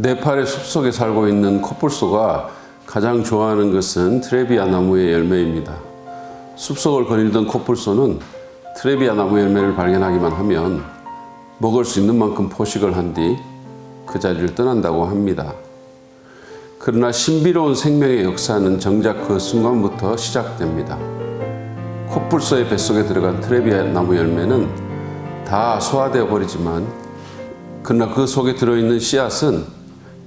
네팔의 숲속에 살고 있는 코뿔소가 가장 좋아하는 것은 트레비아 나무의 열매입니다. 숲속을 거닐던 코뿔소는 트레비아 나무 열매를 발견하기만 하면 먹을 수 있는 만큼 포식을 한 뒤 그 자리를 떠난다고 합니다. 그러나 신비로운 생명의 역사는 정작 그 순간부터 시작됩니다. 코뿔소의 뱃속에 들어간 트레비아 나무 열매는 다 소화되어 버리지만 그러나 그 속에 들어있는 씨앗은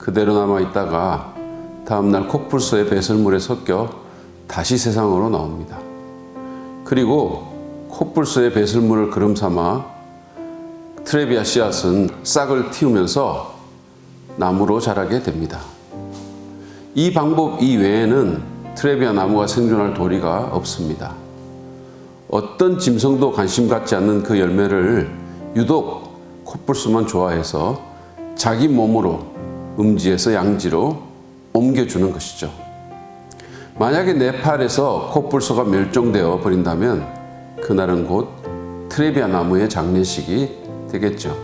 그대로 남아 있다가 다음날 코뿔소의 배설물에 섞여 다시 세상으로 나옵니다. 그리고 코뿔소의 배설물을 그름 삼아 트레비아 씨앗은 싹을 틔우면서 나무로 자라게 됩니다. 이 방법 이외에는 트레비아 나무가 생존할 도리가 없습니다. 어떤 짐승도 관심 갖지 않는 그 열매를 유독 코뿔소만 좋아해서 자기 몸으로 음지에서 양지로 옮겨주는 것이죠. 만약에 네팔에서 코뿔소가 멸종되어 버린다면 그날은 곧 트레비아 나무의 장례식이 되겠죠.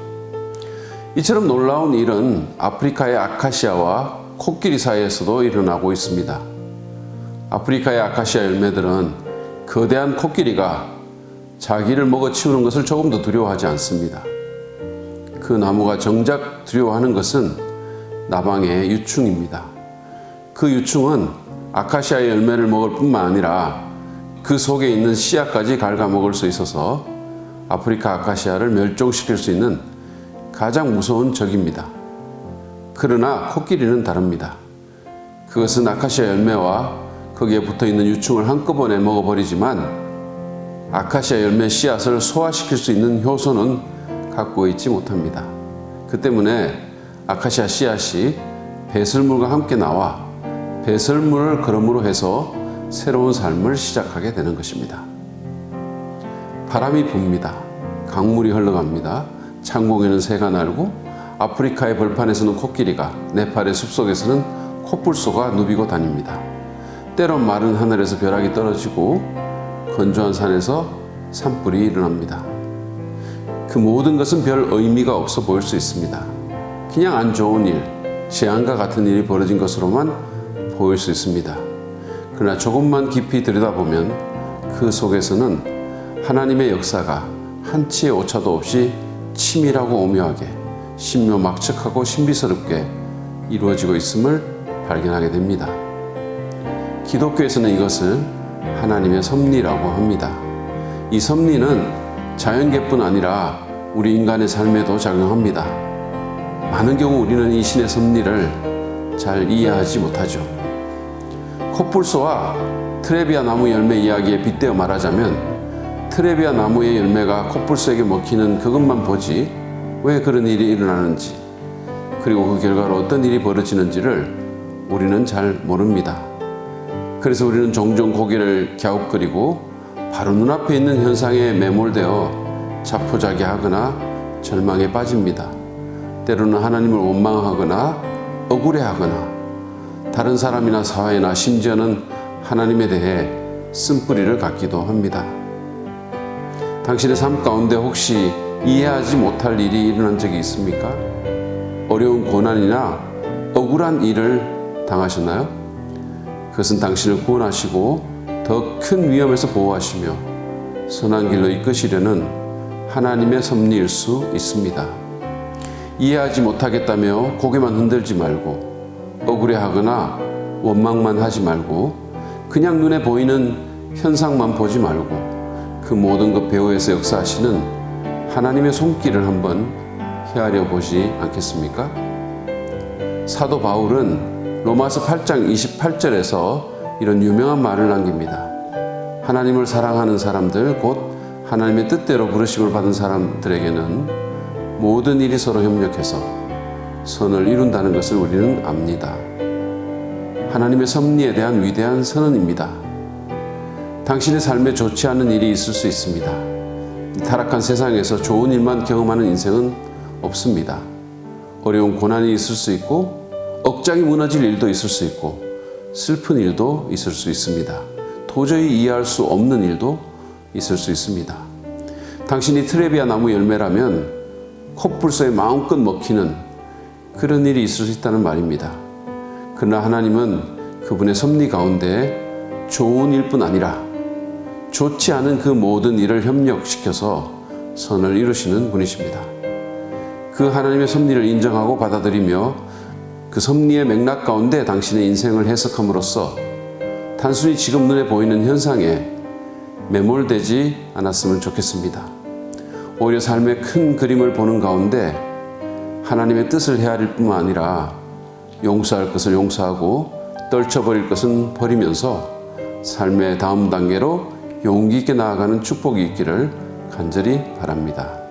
이처럼 놀라운 일은 아프리카의 아카시아와 코끼리 사이에서도 일어나고 있습니다. 아프리카의 아카시아 열매들은 거대한 코끼리가 자기를 먹어 치우는 것을 조금도 두려워하지 않습니다. 그 나무가 정작 두려워하는 것은 나방의 유충입니다. 그 유충은 아카시아 열매를 먹을 뿐만 아니라 그 속에 있는 씨앗까지 갉아먹을 수 있어서 아프리카 아카시아를 멸종시킬 수 있는 가장 무서운 적입니다. 그러나 코끼리는 다릅니다. 그것은 아카시아 열매와 거기에 붙어 있는 유충을 한꺼번에 먹어버리지만 아카시아 열매 씨앗을 소화시킬 수 있는 효소는 갖고 있지 못합니다. 그 때문에 아카시아 씨앗이 배설물과 함께 나와 배설물을 걸음으로 해서 새로운 삶을 시작하게 되는 것입니다. 바람이 붑니다. 강물이 흘러갑니다. 창공에는 새가 날고 아프리카의 벌판에서는 코끼리가 네팔의 숲속에서는 코뿔소가 누비고 다닙니다. 때론 마른 하늘에서 벼락이 떨어지고 건조한 산에서 산불이 일어납니다. 그 모든 것은 별 의미가 없어 보일 수 있습니다. 그냥 안 좋은 일, 재앙과 같은 일이 벌어진 것으로만 보일 수 있습니다. 그러나 조금만 깊이 들여다보면 그 속에서는 하나님의 역사가 한치의 오차도 없이 치밀하고 오묘하게 신묘막측하고 신비스럽게 이루어지고 있음을 발견하게 됩니다. 기독교에서는 이것을 하나님의 섭리라고 합니다. 이 섭리는 자연계뿐 아니라 우리 인간의 삶에도 작용합니다. 많은 경우 우리는 이 신의 섭리를 잘 이해하지 못하죠. 코뿔소와 트레비아 나무 열매 이야기에 빗대어 말하자면 트레비아 나무의 열매가 코뿔소에게 먹히는 그것만 보지 왜 그런 일이 일어나는지 그리고 그 결과로 어떤 일이 벌어지는지를 우리는 잘 모릅니다. 그래서 우리는 종종 고개를 갸웃거리고 바로 눈앞에 있는 현상에 매몰되어 자포자기하거나 절망에 빠집니다. 때로는 하나님을 원망하거나 억울해하거나 다른 사람이나 사회나 심지어는 하나님에 대해 쓴뿌리를 갖기도 합니다. 당신의 삶 가운데 혹시 이해하지 못할 일이 일어난 적이 있습니까? 어려운 고난이나 억울한 일을 당하셨나요? 그것은 당신을 구원하시고 더 큰 위험에서 보호하시며 선한 길로 이끄시려는 하나님의 섭리일 수 있습니다. 이해하지 못하겠다며 고개만 흔들지 말고 억울해하거나 원망만 하지 말고 그냥 눈에 보이는 현상만 보지 말고 그 모든 것 배후에서 역사하시는 하나님의 손길을 한번 헤아려 보지 않겠습니까? 사도 바울은 로마서 8장 28절에서 이런 유명한 말을 남깁니다. 하나님을 사랑하는 사람들, 곧 하나님의 뜻대로 부르심을 받은 사람들에게는 모든 일이 서로 협력해서 선을 이룬다는 것을 우리는 압니다. 하나님의 섭리에 대한 위대한 선언입니다. 당신의 삶에 좋지 않은 일이 있을 수 있습니다. 타락한 세상에서 좋은 일만 경험하는 인생은 없습니다. 어려운 고난이 있을 수 있고, 억장이 무너질 일도 있을 수 있고, 슬픈 일도 있을 수 있습니다. 도저히 이해할 수 없는 일도 있을 수 있습니다. 당신이 트레비아 나무 열매라면 코뿔소에 마음껏 먹히는 그런 일이 있을 수 있다는 말입니다. 그러나 하나님은 그분의 섭리 가운데 좋은 일뿐 아니라 좋지 않은 그 모든 일을 협력시켜서 선을 이루시는 분이십니다. 그 하나님의 섭리를 인정하고 받아들이며 그 섭리의 맥락 가운데 당신의 인생을 해석함으로써 단순히 지금 눈에 보이는 현상에 매몰되지 않았으면 좋겠습니다. 오히려 삶의 큰 그림을 보는 가운데 하나님의 뜻을 헤아릴 뿐만 아니라 용서할 것을 용서하고 떨쳐버릴 것은 버리면서 삶의 다음 단계로 용기 있게 나아가는 축복이 있기를 간절히 바랍니다.